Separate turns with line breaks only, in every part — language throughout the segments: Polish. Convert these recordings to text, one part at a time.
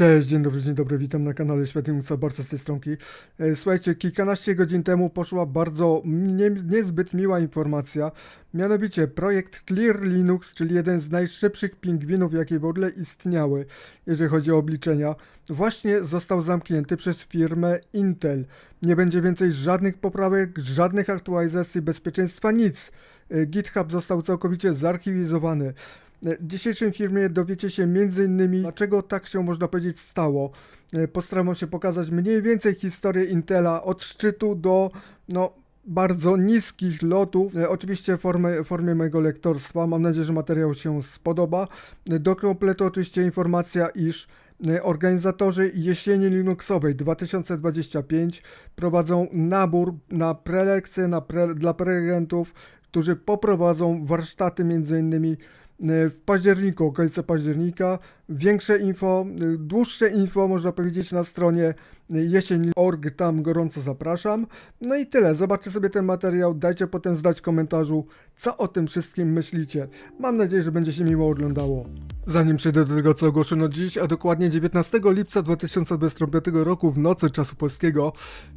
Cześć, dzień dobry, dzień dobry, witam na kanale Światlimusa Barca z tej stronki. E, Słuchajcie, kilkanaście godzin temu poszła bardzo nie, niezbyt miła informacja, mianowicie projekt Clear Linux, czyli jeden z najszybszych pingwinów, jakie w ogóle istniały, jeżeli chodzi o obliczenia, właśnie został zamknięty przez firmę Intel. Nie będzie więcej żadnych poprawek, żadnych aktualizacji bezpieczeństwa, nic. E, GitHub został całkowicie zarchiwizowany. W dzisiejszym filmie dowiecie się m.in. dlaczego tak się można powiedzieć stało. E, Postaram się pokazać mniej więcej historię Intela od szczytu do no bardzo niskich lotów. E, Oczywiście w formie, formie mojego lektorstwa. Mam nadzieję, że materiał się spodoba. E, Do kompletu oczywiście informacja, iż e, organizatorzy jesieni Linuxowej 2025 prowadzą nabór na prelekcje na pre, dla prelegentów, którzy poprowadzą warsztaty między innymi w październiku, okolice października. Większe info, y, dłuższe info można powiedzieć na stronie jesień.org, tam gorąco zapraszam. No i tyle, zobaczcie sobie ten materiał, dajcie potem zdać komentarzu, co o tym wszystkim myślicie. Mam nadzieję, że będzie się miło oglądało. Zanim przejdę do tego, co ogłoszono dziś, a dokładnie 19 lipca 2025 roku w nocy czasu polskiego,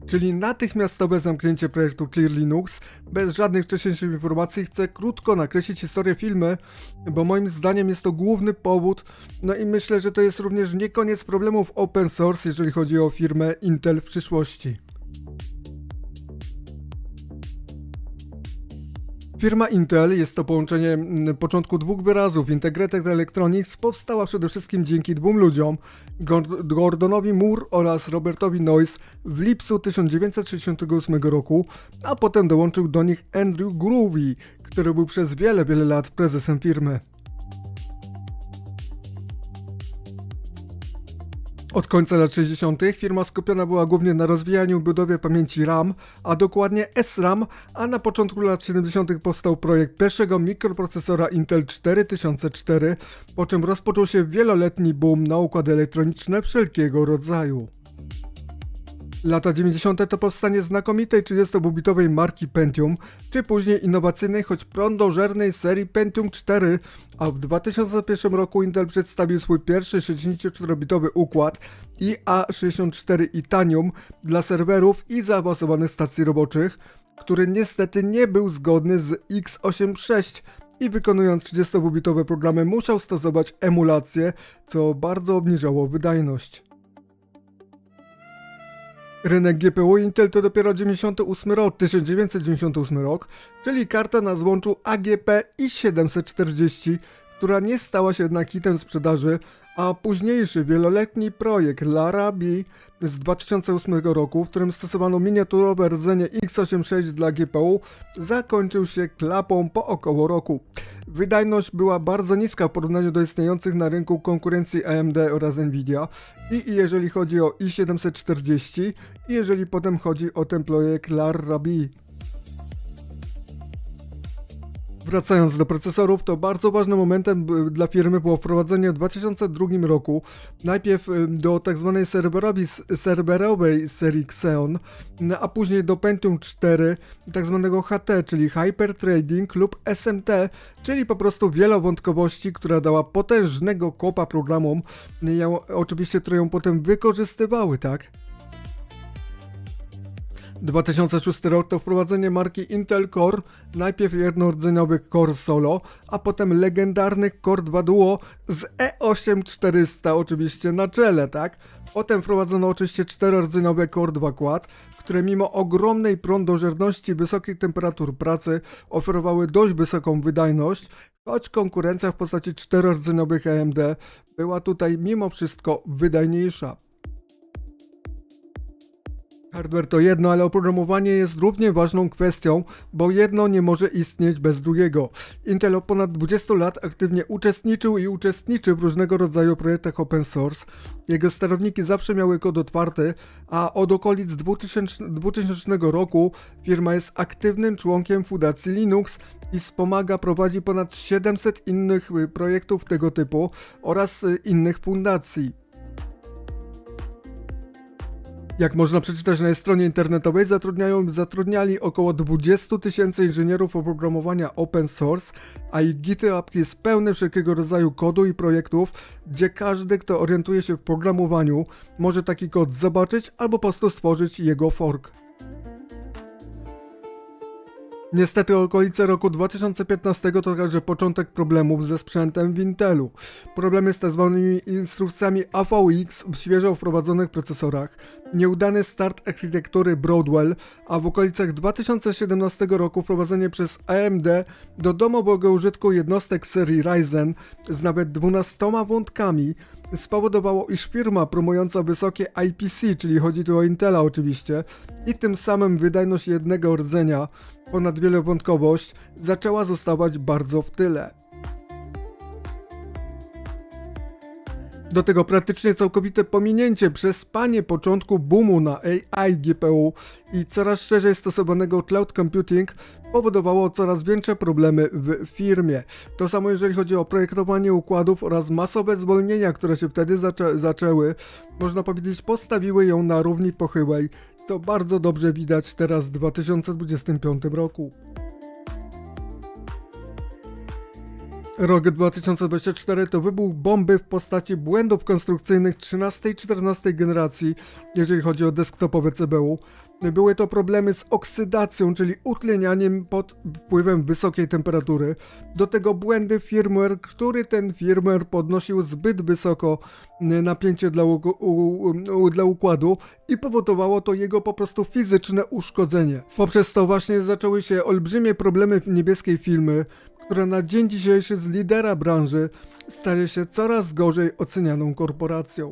czyli natychmiastowe zamknięcie projektu Clear Linux, bez żadnych wcześniejszych informacji, chcę krótko nakreślić historię filmy, bo moim zdaniem jest to główny powód, no i myślę, że to jest również nie koniec problemów open source, jeżeli chodzi o firmę Intel w przyszłości. Firma Intel jest to połączenie początku dwóch wyrazów. Integrated Electronics powstała przede wszystkim dzięki dwóm ludziom, Gord- Gordonowi Moore oraz Robertowi Noyce w lipcu 1968 roku, a potem dołączył do nich Andrew Groovy, który był przez wiele, wiele lat prezesem firmy. Od końca lat 60. firma skupiona była głównie na rozwijaniu i budowie pamięci RAM, a dokładnie SRAM, a na początku lat 70. powstał projekt pierwszego mikroprocesora Intel 4004, po czym rozpoczął się wieloletni boom na układy elektroniczne wszelkiego rodzaju. Lata 90. to powstanie znakomitej 32-bitowej marki Pentium, czy później innowacyjnej, choć prądożernej serii Pentium 4, a w 2001 roku Intel przedstawił swój pierwszy 64-bitowy układ IA64 Itanium dla serwerów i zaawansowanych stacji roboczych, który niestety nie był zgodny z x86 i wykonując 32-bitowe programy musiał stosować emulację, co bardzo obniżało wydajność. Rynek GPU Intel to dopiero 98 rok, 1998 rok, czyli karta na złączu AGP i740, która nie stała się jednak hitem sprzedaży, a późniejszy wieloletni projekt Larabi z 2008 roku, w którym stosowano miniaturowe rdzenie x86 dla GPU, zakończył się klapą po około roku. Wydajność była bardzo niska w porównaniu do istniejących na rynku konkurencji AMD oraz Nvidia i jeżeli chodzi o i740 i jeżeli potem chodzi o ten projekt Larabi. Wracając do procesorów, to bardzo ważnym momentem dla firmy było wprowadzenie w 2002 roku najpierw y, do tzw. serwerowej, serwerowej serii Xeon, n- a później do Pentium 4 tzw. HT, czyli Hyper Trading lub SMT, czyli po prostu wielowątkowości, która dała potężnego kopa programom, ją, oczywiście, które ją potem wykorzystywały, tak? 2006 rok to wprowadzenie marki Intel Core, najpierw jednorodzeniowych Core Solo, a potem legendarnych Core 2 Duo z E8400 oczywiście na czele, tak? Potem wprowadzono oczywiście czterorodzeniowe Core 2 Quad, które mimo ogromnej prądożerności wysokich temperatur pracy oferowały dość wysoką wydajność, choć konkurencja w postaci czterorodzeniowych AMD była tutaj mimo wszystko wydajniejsza. Hardware to jedno, ale oprogramowanie jest równie ważną kwestią, bo jedno nie może istnieć bez drugiego. Intel od ponad 20 lat aktywnie uczestniczył i uczestniczy w różnego rodzaju projektach open source. Jego sterowniki zawsze miały kod otwarty, a od okolic 2000, 2000 roku firma jest aktywnym członkiem Fundacji Linux i wspomaga, prowadzi ponad 700 innych y, projektów tego typu oraz y, innych fundacji. Jak można przeczytać na stronie internetowej, zatrudniają, zatrudniali około 20 tysięcy inżynierów oprogramowania open source, a ich GitHub jest pełny wszelkiego rodzaju kodu i projektów, gdzie każdy, kto orientuje się w programowaniu, może taki kod zobaczyć albo po prostu stworzyć jego fork. Niestety okolice roku 2015 to także początek problemów ze sprzętem w Intelu. Problemy z tzw. instrukcjami AVX w świeżo wprowadzonych procesorach, nieudany start architektury Broadwell, a w okolicach 2017 roku wprowadzenie przez AMD do domowego użytku jednostek serii Ryzen z nawet 12 wątkami spowodowało, iż firma promująca wysokie IPC, czyli chodzi tu o Intela oczywiście, i tym samym wydajność jednego rdzenia ponad wielowątkowość zaczęła zostawać bardzo w tyle. Do tego praktycznie całkowite pominięcie przespanie początku boomu na AI GPU i coraz szerzej stosowanego cloud computing powodowało coraz większe problemy w firmie. To samo jeżeli chodzi o projektowanie układów oraz masowe zwolnienia, które się wtedy zaczę zaczęły, można powiedzieć postawiły ją na równi pochyłej. To bardzo dobrze widać teraz w 2025 roku. Rok 2024 to wybuch bomby w postaci błędów konstrukcyjnych 13 i 14 generacji, jeżeli chodzi o desktopowe CBU. Były to problemy z oksydacją, czyli utlenianiem pod wpływem wysokiej temperatury. Do tego błędy firmware, który ten firmware podnosił zbyt wysoko napięcie dla, u, u, dla układu i powodowało to jego po prostu fizyczne uszkodzenie. Poprzez to właśnie zaczęły się olbrzymie problemy w niebieskiej filmy, która na dzień dzisiejszy z lidera branży staje się coraz gorzej ocenianą korporacją.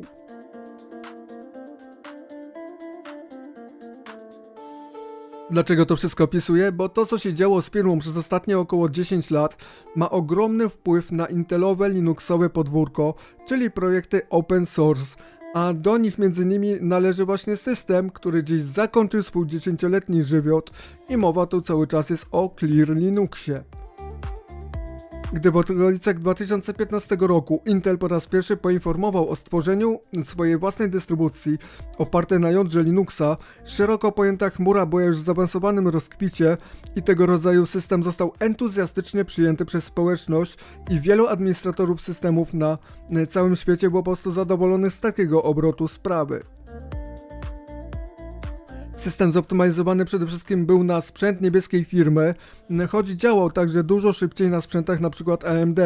Dlaczego to wszystko opisuję? Bo to, co się działo z firmą przez ostatnie około 10 lat, ma ogromny wpływ na intelowe Linuxowe podwórko, czyli projekty open source, a do nich między innymi należy właśnie system, który dziś zakończył swój 10-letni żywot i mowa tu cały czas jest o Clear Linuxie. Gdy w okolicach 2015 roku Intel po raz pierwszy poinformował o stworzeniu swojej własnej dystrybucji opartej na jądrze Linuxa, szeroko pojęta chmura była już w zaawansowanym rozkwicie i tego rodzaju system został entuzjastycznie przyjęty przez społeczność i wielu administratorów systemów na całym świecie było po prostu zadowolonych z takiego obrotu sprawy. System zoptymalizowany przede wszystkim był na sprzęt niebieskiej firmy, choć działał także dużo szybciej na sprzętach np. AMD.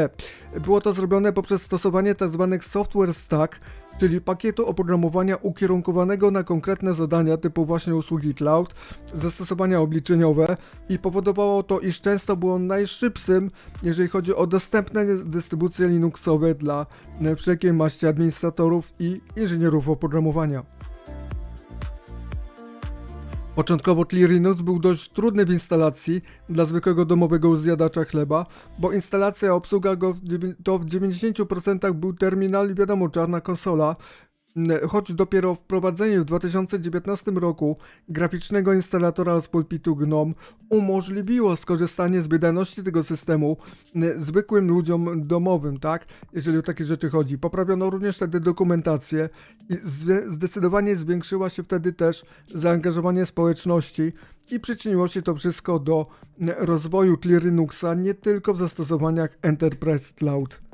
Było to zrobione poprzez stosowanie tzw. Tak software stack, czyli pakietu oprogramowania ukierunkowanego na konkretne zadania typu właśnie usługi cloud, zastosowania obliczeniowe i powodowało to, iż często było najszybszym, jeżeli chodzi o dostępne dystrybucje Linuxowe dla wszelkiej maści administratorów i inżynierów oprogramowania. Początkowo Clearinus był dość trudny w instalacji dla zwykłego domowego zjadacza chleba, bo instalacja obsługa go to w 90% był terminal i wiadomo czarna konsola, choć dopiero wprowadzenie w 2019 roku graficznego instalatora z pulpitu GNOME umożliwiło skorzystanie z wydajności tego systemu zwykłym ludziom domowym, tak? Jeżeli o takie rzeczy chodzi. Poprawiono również wtedy dokumentację i zdecydowanie zwiększyła się wtedy też zaangażowanie społeczności i przyczyniło się to wszystko do rozwoju Clear nie tylko w zastosowaniach Enterprise Cloud.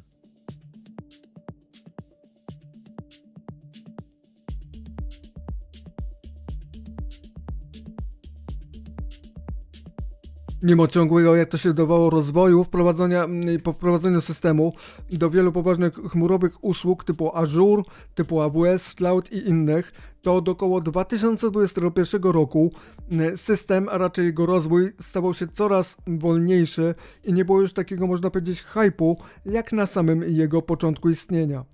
Mimo ciągłego, jak to się dawało, rozwoju, wprowadzenia, mm, po wprowadzeniu systemu do wielu poważnych chmurowych usług typu Azure, typu AWS, Cloud i innych, to do około 2021 roku mm, system, a raczej jego rozwój stawał się coraz wolniejszy i nie było już takiego, można powiedzieć, hypu, jak na samym jego początku istnienia.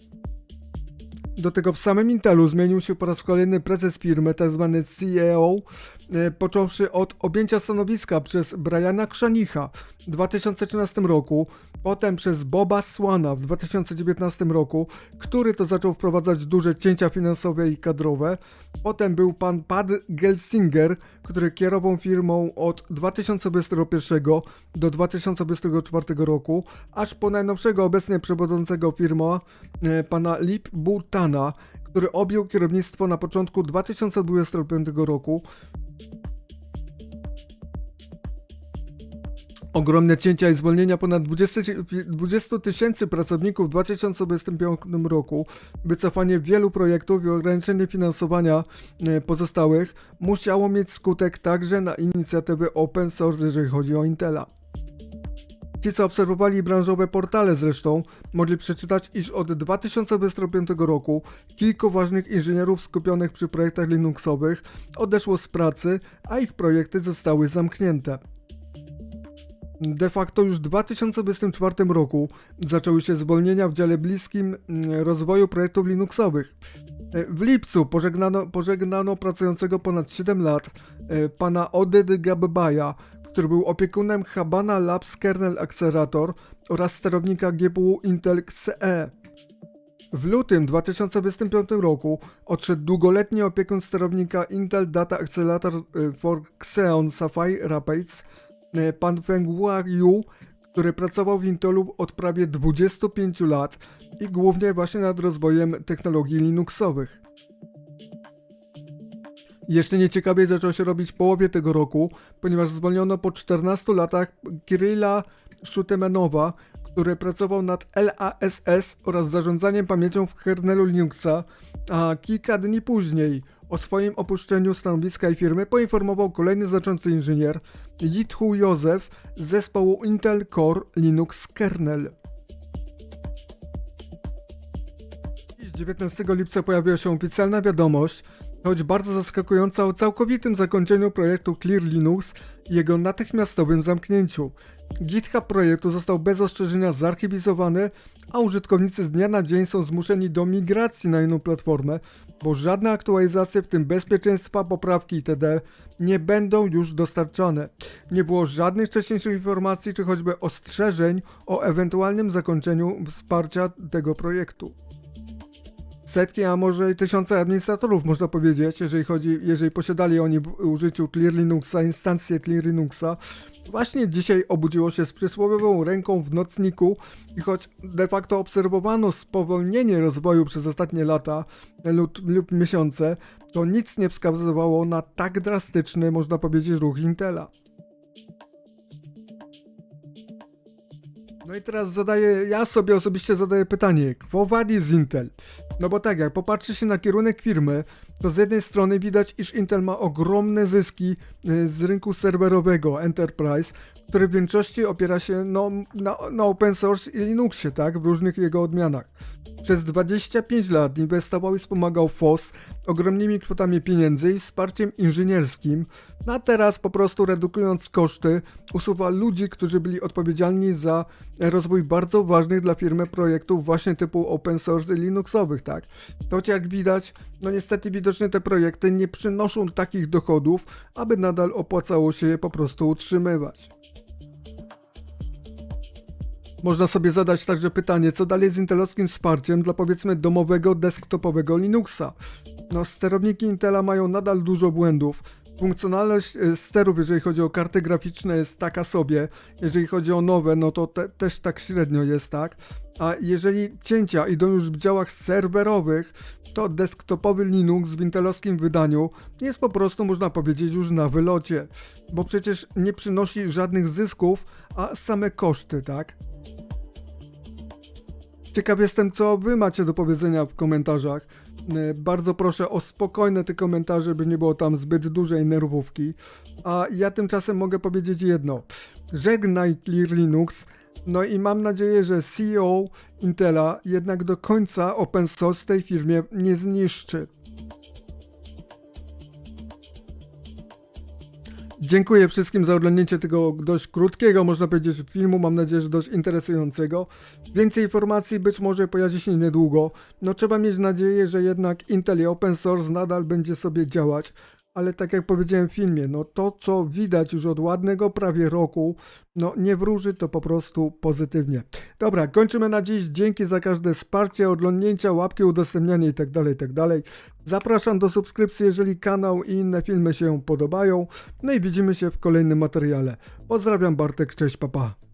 Do tego w samym Intelu zmienił się po raz kolejny prezes firmy, tzw. Tak CEO, e, począwszy od objęcia stanowiska przez Briana Krzanicha w 2013 roku, potem przez Boba Swana w 2019 roku, który to zaczął wprowadzać duże cięcia finansowe i kadrowe. Potem był pan Pad Gelsinger, który kierował firmą od 2021 do 2024 roku, aż po najnowszego obecnie przewodzącego firma, e, pana Lip Który objął kierownictwo na początku 2025 roku. Ogromne cięcia i zwolnienia ponad 20 20 tysięcy pracowników w 2025 roku, wycofanie wielu projektów i ograniczenie finansowania e, pozostałych musiało mieć skutek także na inicjatywy open source, jeżeli chodzi o Intela. Ci, co obserwowali branżowe portale zresztą, mogli przeczytać, iż od 2025 roku kilku ważnych inżynierów skupionych przy projektach Linuxowych odeszło z pracy, a ich projekty zostały zamknięte. De facto już w 2024 roku zaczęły się zwolnienia w dziale bliskim mm, rozwoju projektów Linuxowych. W lipcu pożegnano, pożegnano pracującego ponad 7 lat e, pana Oded Gabbaja, który był opiekunem Habana Labs Kernel Accelerator oraz sterownika GPU Intel XE. W lutym 2025 roku odszedł długoletni opiekun sterownika Intel Data Accelerator e, for Xeon Sapphire Rapids, e, pan Fenghua Yu, który pracował w Intelu od prawie 25 lat i głównie właśnie nad rozwojem technologii Linuxowych. Jeszcze nieciekawie zaczął się robić w połowie tego roku, ponieważ zwolniono po 14 latach Kirilla Szutemanowa, który pracował nad LASS oraz zarządzaniem pamięcią w kernelu Linuxa, a kilka dni później o swoim opuszczeniu stanowiska i firmy poinformował kolejny znaczący inżynier, Yithu Józef z zespołu Intel Core Linux Kernel. Dziś, 19 lipca pojawiła się oficjalna wiadomość, choć bardzo zaskakująca o całkowitym zakończeniu projektu Clear Linux i jego natychmiastowym zamknięciu. GitHub projektu został bez ostrzeżenia zarchiwizowany, a użytkownicy z dnia na dzień są zmuszeni do migracji na inną platformę, bo żadne aktualizacje, w tym bezpieczeństwa, poprawki itd. nie będą już dostarczane. Nie było żadnych wcześniejszych informacji czy choćby ostrzeżeń o ewentualnym zakończeniu wsparcia tego projektu setki, a może i tysiące administratorów, można powiedzieć, jeżeli chodzi, jeżeli posiadali oni w użyciu Clear Linuxa, instancję Clear Linuxa. Właśnie dzisiaj obudziło się z przysłowiową ręką w nocniku i choć de facto obserwowano spowolnienie rozwoju przez ostatnie lata lub, lub miesiące, to nic nie wskazywało na tak drastyczny, można powiedzieć, ruch Intela. No i teraz zadaję, ja sobie osobiście zadaję pytanie, kwo wadi z Intel? No bo tak, jak popatrzy się na kierunek firmy, to z jednej strony widać, iż Intel ma ogromne zyski y, z rynku serwerowego Enterprise, który w większości opiera się no, na, na open source i Linuxie, tak, w różnych jego odmianach. Przez 25 lat inwestował i wspomagał FOS ogromnymi kwotami pieniędzy i wsparciem inżynierskim, no a teraz po prostu redukując koszty, usuwa ludzi, którzy byli odpowiedzialni za rozwój bardzo ważnych dla firmy projektów właśnie typu open source i Linuxowych, tak. Choć jak widać, no niestety widocznie te projekty nie przynoszą takich dochodów, aby nadal opłacało się je po prostu utrzymywać. Można sobie zadać także pytanie, co dalej z intelowskim wsparciem dla powiedzmy domowego, desktopowego Linuxa. No, sterowniki Intela mają nadal dużo błędów. Funkcjonalność e, sterów, jeżeli chodzi o karty graficzne, jest taka sobie. Jeżeli chodzi o nowe, no to te, też tak średnio jest, tak? A jeżeli cięcia idą już w działach serwerowych, to desktopowy Linux w intelowskim wydaniu jest po prostu, można powiedzieć, już na wylocie. Bo przecież nie przynosi żadnych zysków, a same koszty, tak? Ciekaw jestem, co wy macie do powiedzenia w komentarzach. E, Bardzo proszę o spokojne te komentarze, by nie było tam zbyt dużej nerwówki. A ja tymczasem mogę powiedzieć jedno. Żegnaj Clear Linux. No i mam nadzieję, że CEO Intela jednak do końca open source tej firmie nie zniszczy. Dziękuję wszystkim za oglądnięcie tego dość krótkiego, można powiedzieć, filmu. Mam nadzieję, że dość interesującego. Więcej informacji być może pojawi się niedługo. No trzeba mieć nadzieję, że jednak Intel i open source nadal będzie sobie działać. Ale tak jak powiedziałem w filmie, no to co widać już od ładnego prawie roku, no nie wróży to po prostu pozytywnie. Dobra, kończymy na dziś. Dzięki za każde wsparcie, oglądnięcia, łapki, udostępnianie itd., itd. Zapraszam do subskrypcji, jeżeli kanał i inne filmy się podobają. No i widzimy się w kolejnym materiale. Pozdrawiam Bartek, cześć, papa.